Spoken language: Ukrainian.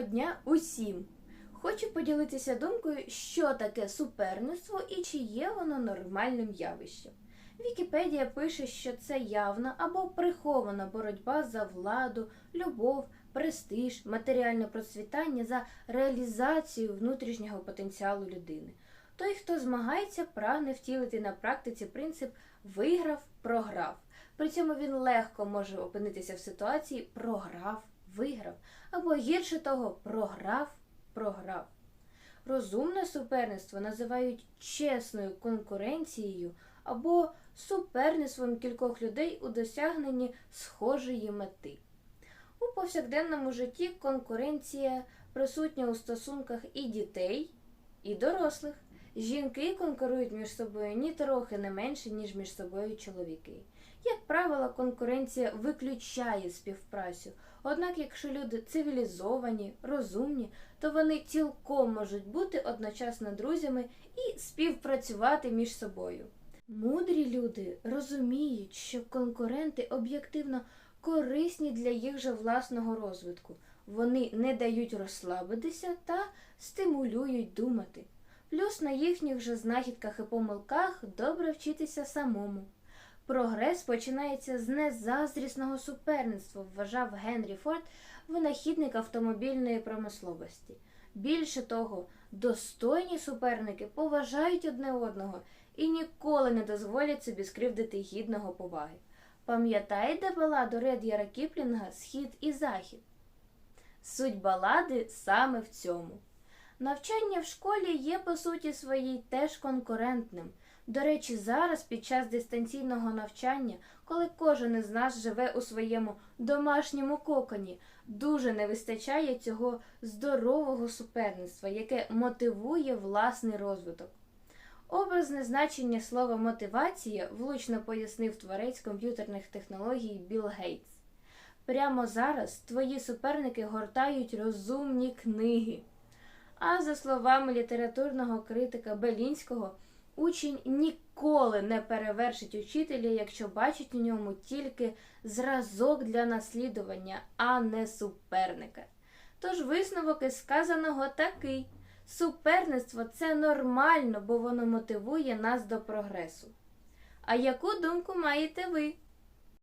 Доброго дня усім! Хочу поділитися думкою, що таке суперництво і чи є воно нормальним явищем. Вікіпедія пише, що це явна або прихована боротьба за владу, любов, престиж, матеріальне процвітання за реалізацію внутрішнього потенціалу людини. Той, хто змагається, прагне втілити на практиці принцип виграв, програв. При цьому він легко може опинитися в ситуації програв, виграв, або гірше того, програв, програв. Розумне суперництво називають чесною конкуренцією або суперництвом кількох людей у досягненні схожої мети. У повсякденному житті конкуренція присутня у стосунках і дітей, і дорослих. Жінки конкурують між собою ні трохи не менше, ніж між собою чоловіки. Як правило, конкуренція виключає співпрацю. Однак, якщо люди цивілізовані, розумні, то вони цілком можуть бути одночасно друзями і співпрацювати між собою. Мудрі люди розуміють, що конкуренти об'єктивно корисні для їх же власного розвитку. Вони не дають розслабитися та стимулюють думати. Плюс на їхніх же знахідках і помилках добре вчитися самому. Прогрес починається з незаздрісного суперництва, вважав Генрі Форд, винахідник автомобільної промисловості. Більше того, достойні суперники поважають одне одного і ніколи не дозволять собі скривдити гідного поваги. Пам'ятаєте баладу Ред'яра Кіплінга Схід і Захід? Суть балади саме в цьому. Навчання в школі є по суті своїй теж конкурентним. До речі, зараз під час дистанційного навчання, коли кожен із нас живе у своєму домашньому коконі, дуже не вистачає цього здорового суперництва, яке мотивує власний розвиток. Образне значення слова мотивація влучно пояснив творець комп'ютерних технологій Білл Гейтс. Прямо зараз твої суперники гортають розумні книги. А за словами літературного критика Белінського, учень ніколи не перевершить учителя, якщо бачить у ньому тільки зразок для наслідування, а не суперника. Тож висновок із сказаного такий: суперництво це нормально, бо воно мотивує нас до прогресу. А яку думку маєте ви?